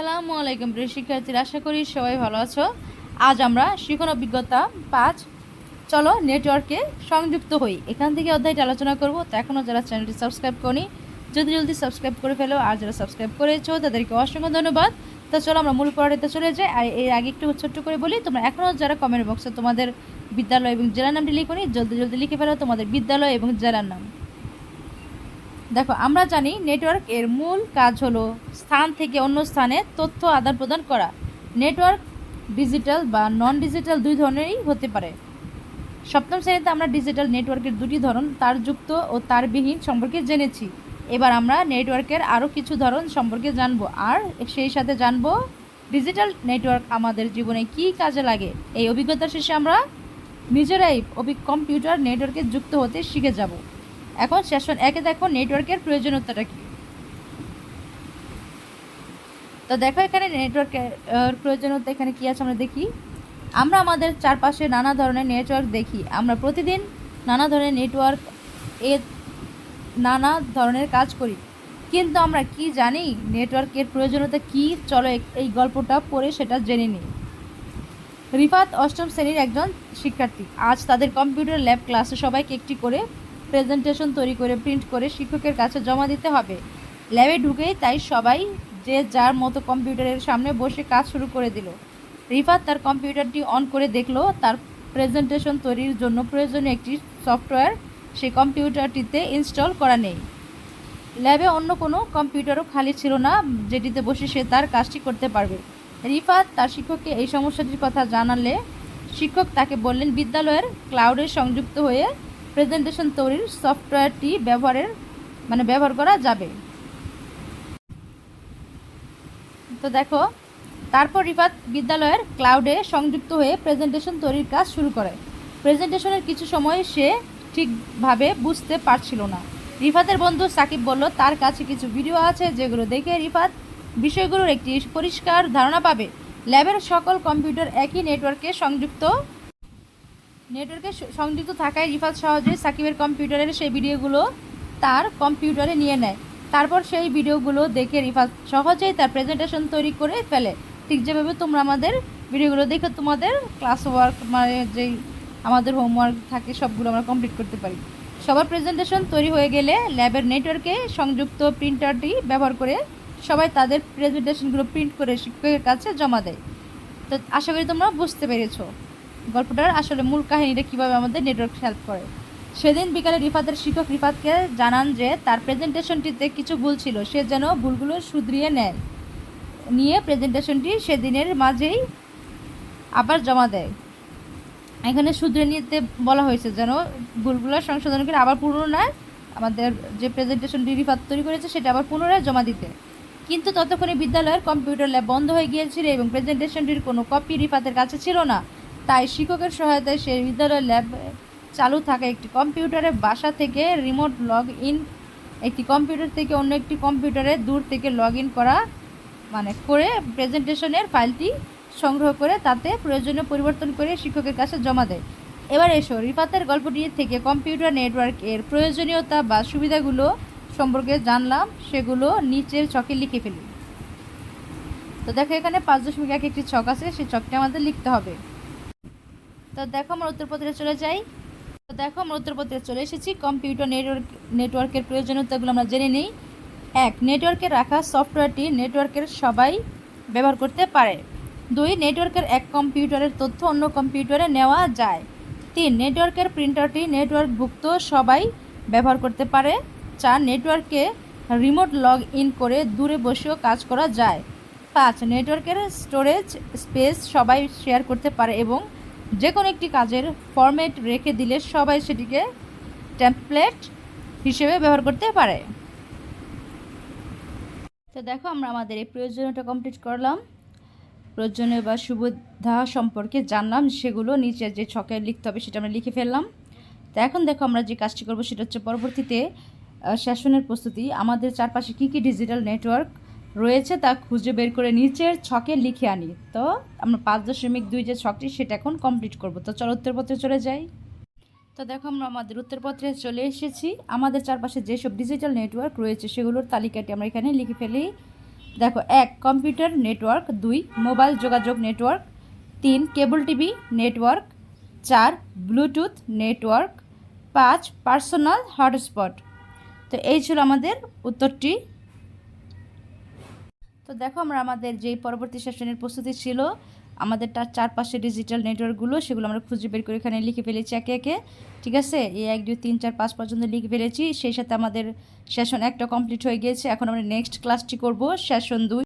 আসসালামু আলাইকুম প্রিয় শিক্ষার্থীরা, আশা করি সবাই ভালো আছো। আজ আমরা শিখন অভিজ্ঞতা পাঁচ, চলো নেটওয়ার্কে সংযুক্ত হই। এখান থেকে অধ্যায়টি আলোচনা করব, তো এখনও যারা চ্যানেলটি সাবস্ক্রাইব করি যদি জলদি সাবস্ক্রাইব করে ফেলো, আর যারা সাবস্ক্রাইব করেছ, তাদেরকে অসংখ্য ধন্যবাদ। তো চলো আমরা মূল পড়াতে চলে যাই, আর এর আগে একটু ছোট্ট করে বলি, তোমরা এখনও যারা কমেন্ট বক্সে তোমাদের বিদ্যালয় এবং জেলার নামটি লিখোনি, জলদি জলদি লিখে ফেলো তোমাদের বিদ্যালয় এবং জেলার নাম। দেখো, আমরা জানি নেটওয়ার্ক এর মূল কাজ হলো স্থান থেকে অন্য স্থানে তথ্য আদান প্রদান করা। নেটওয়ার্ক ডিজিটাল বা নন ডিজিটাল দুই ধরনেরই হতে পারে। সপ্তম শ্রেণীতে আমরা ডিজিটাল নেটওয়ার্কের দুটি ধরন, তারযুক্ত ও তারবিহীন সম্পর্কে জেনেছি। এবার আমরা নেটওয়ার্কের আরও কিছু ধরন সম্পর্কে জানব, আর সেই সাথে জানব ডিজিটাল নেটওয়ার্ক আমাদের জীবনে কী কাজে লাগে। এই অভিজ্ঞতা শেষে আমরা নিজেরাই কম্পিউটার নেটওয়ার্কে যুক্ত হতে শিখে যাব। এখন সেশন একে দেখো নেটওয়ার্কের প্রয়োজনীয়তাটা কী? তো দেখো এখানে নেটওয়ার্কের প্রয়োজনীয়তা এখানে কী আছে আমরা দেখি। আমরা আমাদের চারপাশে নানা ধরনের নেটওয়ার্ক দেখি। আমরা প্রতিদিন নানা ধরনের নেটওয়ার্ক এ নানা ধরনের কাজ করি। কিন্তু আমরা কি জানি নেটওয়ার্কের প্রয়োজনীয়তা কী? চলো এই গল্পটা পড়ে সেটা জেনে নিই। রিফাত অষ্টম শ্রেণির একজন শিক্ষার্থী। আজ তাদের কম্পিউটার ল্যাব ক্লাসে সবাইকে একটি করে প্রেজেন্টেশন তৈরি করে প্রিন্ট করে শিক্ষকের কাছে জমা দিতে হবে। ল্যাবে ঢুকেই তাই সবাই যে যার মতো কম্পিউটারের সামনে বসে কাজ শুরু করে দিল। রিফাত তার কম্পিউটারটি অন করে দেখল, তার প্রেজেন্টেশন তৈরির জন্য প্রয়োজনীয় একটি সফটওয়্যার সে কম্পিউটারটিতে ইনস্টল করা নেই। ল্যাবে অন্য কোনো কম্পিউটারও খালি ছিল না, যেটিতে বসে সে তার কাজটি করতে পারবে। রিফাত তার শিক্ষককে এই সমস্যাটির কথা জানালে শিক্ষক তাকে বললেন, বিদ্যালয়ের ক্লাউডে সংযুক্ত হয়ে প্রেজেন্টেশন তৈরির সফটওয়্যারটি ব্যবহারের মানে ব্যবহার করা যাবে। তো দেখো, তারপর রিফাত বিদ্যালয়ের ক্লাউডে সংযুক্ত হয়ে প্রেজেন্টেশন তৈরির কাজ শুরু করে। প্রেজেন্টেশনের কিছু সময় সে ঠিকভাবে বুঝতে পারছিল না। রিফাতের বন্ধু সাকিব বলল, তার কাছে কিছু ভিডিও আছে যেগুলো দেখে রিফাত বিষয়গুলোর একটি পরিষ্কার ধারণা পাবে। ল্যাবের সকল কম্পিউটার একই নেটওয়ার্কে সংযুক্ত নেটওয়ার্কে সংযুক্ত থাকায় রিফাত সহজেই সাকিবের কম্পিউটারের সেই ভিডিওগুলো তার কম্পিউটারে নিয়ে নেয়। তারপর সেই ভিডিওগুলো দেখে রিফাত সহজেই তার প্রেজেন্টেশন তৈরি করে ফেলে। ঠিক যেভাবে তোমরা আমাদের ভিডিওগুলো দেখে তোমাদের ক্লাস ওয়ার্ক মানে যেই আমাদের হোমওয়ার্ক থাকে, সবগুলো আমরা কমপ্লিট করতে পারি। সবার প্রেজেন্টেশন তৈরি হয়ে গেলে ল্যাবের নেটওয়ার্কে সংযুক্ত প্রিন্টারটি ব্যবহার করে সবাই তাদের প্রেজেন্টেশনগুলো প্রিন্ট করে শিক্ষকের কাছে জমা দেয়। তো আশা করি তোমরা বুঝতে পেরেছ। গল্পটার আসলে মূল কাহিনীটা কীভাবে আমাদের নেটওয়ার্ক হেল্প করে। সেদিন বিকালে রিফাতের শিক্ষক রিফাতকে জানান যে, তার প্রেজেন্টেশনটিতে কিছু ভুল ছিল, সে যেন ভুলগুলো শুধরিয়ে নেয়। নিয়ে প্রেজেন্টেশনটি সেদিনের মাঝেই আবার জমা দেয়। এখানে শুধরে নিতে বলা হয়েছে যেন ভুলগুলো সংশোধন করে আবার পুনরায় আমাদের যে প্রেজেন্টেশনটি রিফাত তৈরি করেছে, সেটা আবার পুনরায় জমা দিতে। কিন্তু ততক্ষণে বিদ্যালয়ের কম্পিউটার ল্যাব বন্ধ হয়ে গিয়েছিল এবং প্রেজেন্টেশনটির কোনো কপি রিফাতের কাছে ছিল না। তাই শিক্ষকের সহায়তায় সে বিদ্যালয়ের ল্যাব চালু থাকা একটি কম্পিউটারে বাসা থেকে রিমোট লগ ইন, একটি কম্পিউটার থেকে অন্য একটি কম্পিউটারে দূর থেকে লগ ইন করা মানে করে প্রেজেন্টেশনের ফাইলটি সংগ্রহ করে তাতে প্রয়োজনীয় পরিবর্তন করে শিক্ষকের কাছে জমা দেয়। এবার এসো রিফাতের গল্পটি থেকে কম্পিউটার নেটওয়ার্ক এর প্রয়োজনীয়তা বা সুবিধাগুলো সম্পর্কে জানলাম, সেগুলো নিচের ছকে লিখে ফেলি। তো দেখো এখানে পাঁচ দশমিক এক একটি ছক আছে, সেই ছকটি আমাদের লিখতে হবে। তো দেখো, আমরা উত্তরপত্রে চলে যাই। তো দেখো, আমরা উত্তরপত্রে চলে এসেছি। কম্পিউটার নেটওয়ার্ক, নেটওয়ার্কের প্রয়োজনীয়তাগুলো আমরা জেনে নিই। এক, নেটওয়ার্কে রাখা সফটওয়্যারটি নেটওয়ার্কের সবাই ব্যবহার করতে পারে। দুই, নেটওয়ার্কের এক কম্পিউটারের তথ্য অন্য কম্পিউটারে নেওয়া যায়। তিন, নেটওয়ার্কের প্রিন্টারটি নেটওয়ার্কভুক্ত সবাই ব্যবহার করতে পারে। চার, নেটওয়ার্কে রিমোট লগ ইন করে দূরে বসেও কাজ করা যায়। পাঁচ, নেটওয়ার্কের স্টোরেজ স্পেস সবাই শেয়ার করতে পারে এবং যে কোনো একটি কাজের ফরম্যাট রেখে দিলে সবাই সেটিকে টেমপ্লেট হিসেবে ব্যবহার করতে পারে। তো দেখো, আমরা আমাদের এই প্রয়োজনীয়তা কমপ্লিট করলাম। প্রয়োজনীয় বা সুবিধা সম্পর্কে জানলাম, সেগুলো নিচে যে ছকে লিখতে হবে সেটা আমরা লিখে ফেললাম। তো এখন দেখো, আমরা যে কাজটি করব সেটা হচ্ছে পরবর্তীতে সেশনের প্রস্তুতি। আমাদের চারপাশে কী কী ডিজিটাল নেটওয়ার্ক রয়েছে তা খুঁজে বের করে নিচের ছকে লিখে আনি। তো আমরা পাঁচ দশমিক দুই যে ছকটি, সেটা এখন কমপ্লিট করব। তো চলো উত্তরপত্রে চলে যাই। তো দেখো আমরা আমাদের উত্তরপত্রে চলে এসেছি। আমাদের চারপাশে যেসব ডিজিটাল নেটওয়ার্ক রয়েছে, সেগুলোর তালিকাটি আমরা এখানে লিখে ফেলি। দেখো, এক কম্পিউটার নেটওয়ার্ক দুই মোবাইল যোগাযোগ নেটওয়ার্ক তিন কেবল টিভি নেটওয়ার্ক চার ব্লুটুথ নেটওয়ার্ক পাঁচ পার্সোনাল হটস্পট তো এই ছিল আমাদের উত্তরটি। তো দেখো আমরা আমাদের যেই পরবর্তী সেশনের প্রস্তুতি ছিল, আমাদের তার চারপাশে ডিজিটাল নেটওয়ার্কগুলো সেগুলো আমরা খুঁজে বের করে এখানে লিখে ফেলেছি একে একে, ঠিক আছে? এই এক, দুই, তিন, চার, পাঁচ পর্যন্ত লিখে ফেলেছি। সেই সাথে আমাদের সেশন একটা কমপ্লিট হয়ে গিয়েছে। এখন আমরা নেক্সট ক্লাসটি করব, সেশন দুই।